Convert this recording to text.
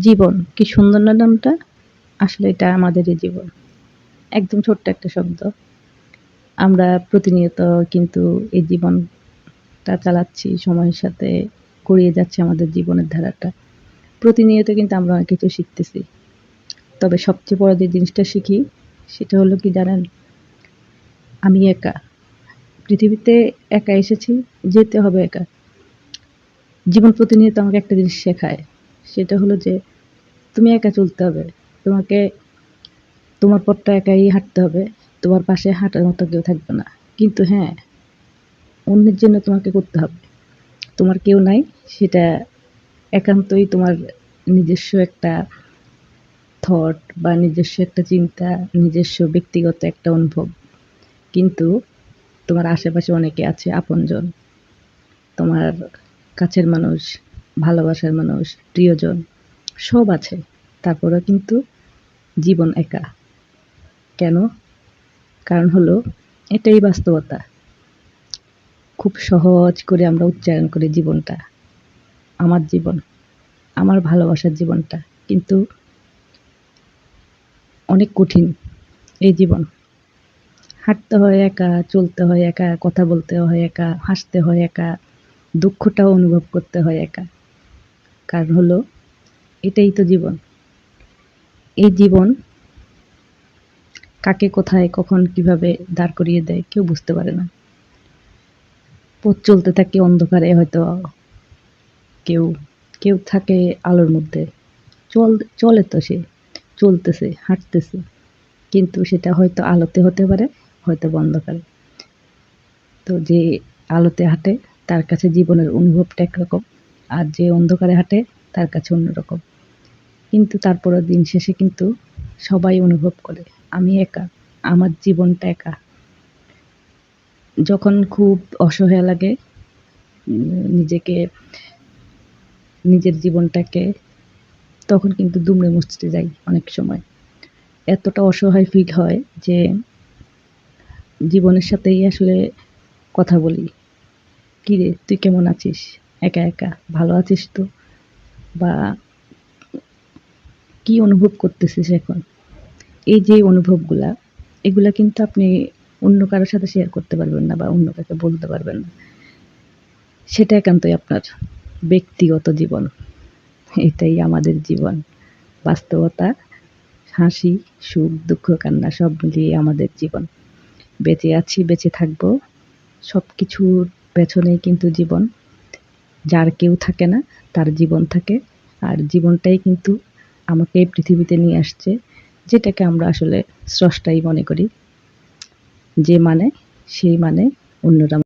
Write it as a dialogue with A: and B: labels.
A: জীবন। কি সুন্দর না নামটা? আসলে এটা আমাদেরই জীবন। একদম ছোট্ট একটা শব্দ। আমরা প্রতিনিয়ত কিন্তু এই জীবনটা চালাচ্ছি, সময়ের সাথে করিয়ে যাচ্ছে আমাদের জীবনের ধারাটা। প্রতিনিয়ত কিন্তু আমরা অনেক কিছু শিখতেছি। তবে সবচেয়ে বড় যে জিনিসটা শিখি, সেটা হলো কি জানেন? আমি একা। পৃথিবীতে একা এসেছি, যেতে হবে একা। জীবন প্রতিনিয়ত আমাকে একটা জিনিস শেখায়। সেটা হলো যে তুমি একা চলতে হবে। তোমাকে, তোমার পথটা একাই হাঁটতে হবে। তোমার পাশে হাঁটার মতো কেউ থাকবে না। কিন্তু হ্যাঁ অন্যের জন্য তোমাকে করতে হবে। তোমার কেউ নাই, সেটা একান্তই তোমার নিজস্ব একটা থট বা নিজস্ব একটা চিন্তা, নিজস্ব ব্যক্তিগত একটা অনুভব। কিন্তু তোমার আশেপাশে অনেকে আছে, আপনজন। তোমার কাছের মানুষ ভালোবাসার মানুষ, প্রিয়জন, সব আছে। তারপরেও কিন্তু জীবন একা। কেন? কারণ হলো, এটাই বাস্তবতা। খুব সহজ করে আমরা উচ্চারণ করি জীবনটা। আমার জীবন, আমার ভালোবাসার জীবনটা। কিন্তু অনেক কঠিন এই জীবন। হাঁটতে হয় একা, চলতে হয় একা, কথা বলতে হয় একা, হাসতে হয় একা, দুঃখটাও অনুভব করতে হয় একা। কারণ হলো এটাই তো জীবন। এই জীবন কাকে, কোথায়, কখন, কীভাবে দাঁড় করিয়ে দেয় কেউ বুঝতে পারে না। পথ চলতে থাকে অন্ধকারে, হয়তো কেউ কেউ থাকে আলোর মধ্যে। চল, চলে তো সে, চলতেছে, হাঁটতেছে, কিন্তু সেটা হয়তো আলোতে হতে পারে, হয়তো অন্ধকারে। তো যে আলোতে হাঁটে, তার কাছে জীবনের অনুভবটা একরকম। আর যে অন্ধকারে হাঁটে, তার কাছে অন্যরকম। কিন্তু তারপরে দিন শেষে কিন্তু সবাই অনুভব করে, আমি একা, আমার জীবনটা একা। যখন খুব অসহায় লাগে, নিজেকে, নিজের জীবনটাকে, তখন কিন্তু দুমড়ে মুচড়ে যাই অনেক সময়। এতটা অসহায় ফিল হয় যে জীবনের সাথেই আসলে কথা বলি। কী রে, তুই কেমন আছিস? একা একা, ভালো আছিস তো? বা কি অনুভব করতেছিস এখন? এই যে অনুভবগুলা, এগুলা কিন্তু আপনি অন্য কারোর সাথে শেয়ার করতে পারবেন না বা অন্য কাউকে বলতে পারবেন না। সেটা একান্তই আপনার ব্যক্তিগত জীবন। এটাই আমাদের জীবন। বাস্তবতা, হাসি, সুখ, দুঃখ, কান্না সব মিলিয়ে আমাদের জীবন। বেঁচে আছি, বেঁচে থাকব সব কিছুর পেছনেই কিন্তু জীবন। যার কেউ থাকে না, তার জীবন থাকে। আর জীবনটাই কিন্তু আমাকে এই পৃথিবীতে নিয়ে আসছে, যেটাকে আমরা আসলে স্রষ্টাই মনে করি। যে মানে সেই মানে অন্যরা